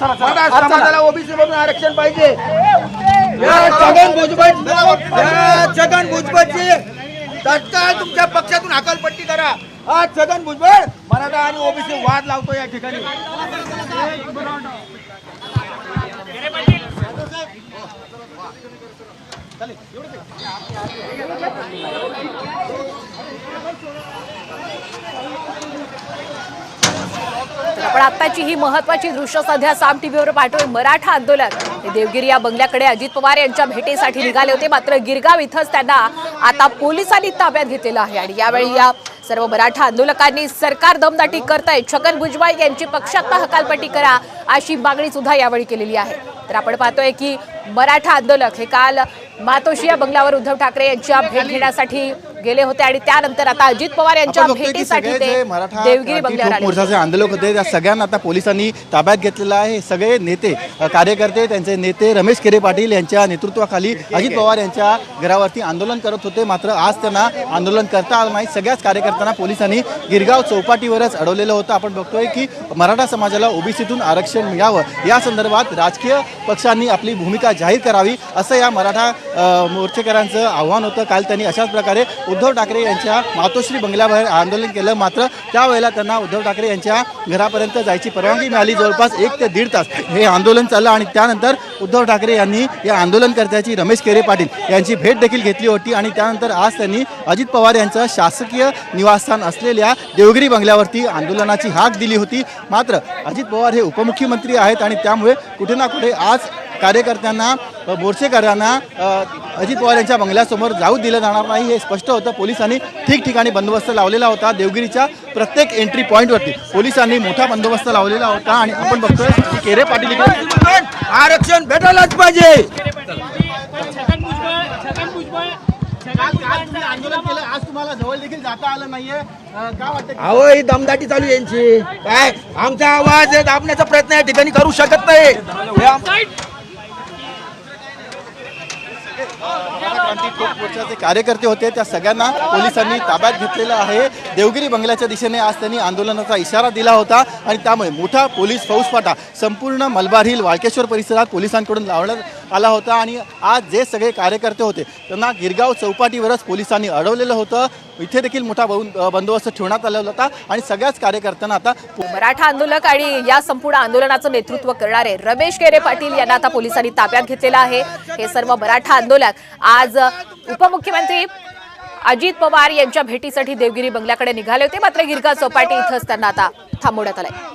समाजाला ओबीसी मधून आरक्षण पाहिजे. छगन भुजबळ छगन भुजबळची तत्काळ तुमच्या पक्षातून हकालपट्टी करा. हा छगन भुजबळ मराठा आणि ओबीसी वाद लावतो या ठिकाणी. तर पण आत्ताची ही महत्वाची दृश्य सध्या साम टीव्हीवर पाठवून मराठा आंदोलन. हे देवगिरी या बंगल्याकडे अजित पवार यांच्या भेटीसाठी निघाले होते. मात्र गिरगाव इथंच त्यांना आता पोलिसांनी ताब्यात घेतलेलं आहे. आणि यावेळी या सर्व मराठा आंदोलकांनी सरकार दमदाटी करताय. छगन भुजबळ यांची पक्षात हकालपट्टी करा अशी मागणी सुद्धा यावेळी केलेली आहे. तर आपण पाहतोय की मराठा आंदोलक हे काल मातोशी या बंगल्यावर उद्धव ठाकरे यांच्या भेट घेण्यासाठी गेले होते आणि त्यानंतर आता अजित पवार यांच्या भेटीसाठी ते देवगिरी बंगल्यावर मोर्चाचे आंदोलक होते त्या सगळ्यांना आता पोलिसांनी ताब्यात घेतलेलं आहे. हे सगळे नेते कार्यकर्ते त्यांचे नेते रमेश केरे पाटील यांच्या नेतृत्वाखाली अजित पवार यांच्या घरावरती आंदोलन करत होते. मात्र आज त्यांना आंदोलन करता आलं नाही. सगळ्याच कार्यकर्त्यांना पोलिसांनी गिरगाव चौपाटीवरच अडवलेलं होतं. आपण बघतोय की मराठा समाजाला ओबीसीतून आरक्षण मिळावं. या संदर्भात राजकीय पक्षांनी आपली भूमिका जाहीर करावी असं या मराठा अ, मोर्चेकरांचं आव्हान होतं. काल त्यांनी अशाच प्रकारे उद्धव ठाकरे यांच्या मातोश्री बंगल्याबाहेर आंदोलन केलं मात्र त्यावेळेला त्यांना उद्धव ठाकरे यांच्या घरापर्यंत जायची परवानगी मिळाली. जवळपास एक ते दीड तास हे आंदोलन चाललं आणि त्यानंतर उद्धव ठाकरे यांनी या आंदोलनकर्त्याची रमेश केरे पाटील यांची भेट देखील घेतली होती आणि त्यानंतर आज त्यांनी अजित पवार यांचं शासकीय निवासस्थान असलेल्या देवगिरी बंगल्यावरती आंदोलनाची हाक दिली होती. मात्र अजित पवार हे उपमुख्यमंत्री आहेत आणि त्यामुळे कुठे ना कुठे आज कार्यकर्त्यांना मोर्चेकऱ्यांना अजित पवार यांच्या बंगल्यासमोर जाऊ दिलं जाणार नाही हे स्पष्ट होतं. पोलिसांनी ठिकठिकाणी बंदोबस्त लावलेला होता देवगिरीच्या प्रत्येक एंट्री पॉईंटवरती पोलिसांनी मोठा बंदोबस्त लावलेला होता आणि आपण बघतोय की केरे पाटील इकडे आरक्षण भेटायलाच पाहिजे. आंदोलन केलं आज तुम्हाला जवळ देखील जाता आलं नाहीये काय वाटतं अहो ही दमदाटी चालू यांची. काय? आमचा आवाज दाबण्याचा प्रयत्न या ठिकाणी करू शकत नाही. Oh, क्रांती ठोक मोर्चाचे कार्यकर्ते होते. त्या सगळ्यांना पोलिसांनी ताब्यात घेतलेलं आहे. देवगिरी बंगल्याच्या दिशेने आज त्यांनी आंदोलनाचा इशारा दिला होता आणि त्यामुळे मोठा पोलीस फौजफाटा संपूर्ण मलबार हिल वाळकेश्वर परिसरात पोलिसांकडून लावण्यात आला होता आणि आज जे सगळे कार्यकर्ते होते त्यांना गिरगाव चौपाटीवरच पोलिसांनी अडवलेलं होतं. इथे देखील मोठा बंदोबस्त ठेवण्यात आलेला होता आणि सगळ्याच कार्यकर्त्यांना आता मराठा आंदोलक आणि या संपूर्ण आंदोलनाचं नेतृत्व करणारे रमेश केरे पाटील यांना आता पोलिसांनी ताब्यात घेतलेलं आहे. हे सर्व मराठा आंदोलक आज उपमुख्यमंत्री अजित पवार यांच्या भेटीसाठी देवगिरी बंगल्याकडे निघाले होते. मात्र गिरगा चौपाटी इथंच त्यांना आता थांबवण्यात आलंय.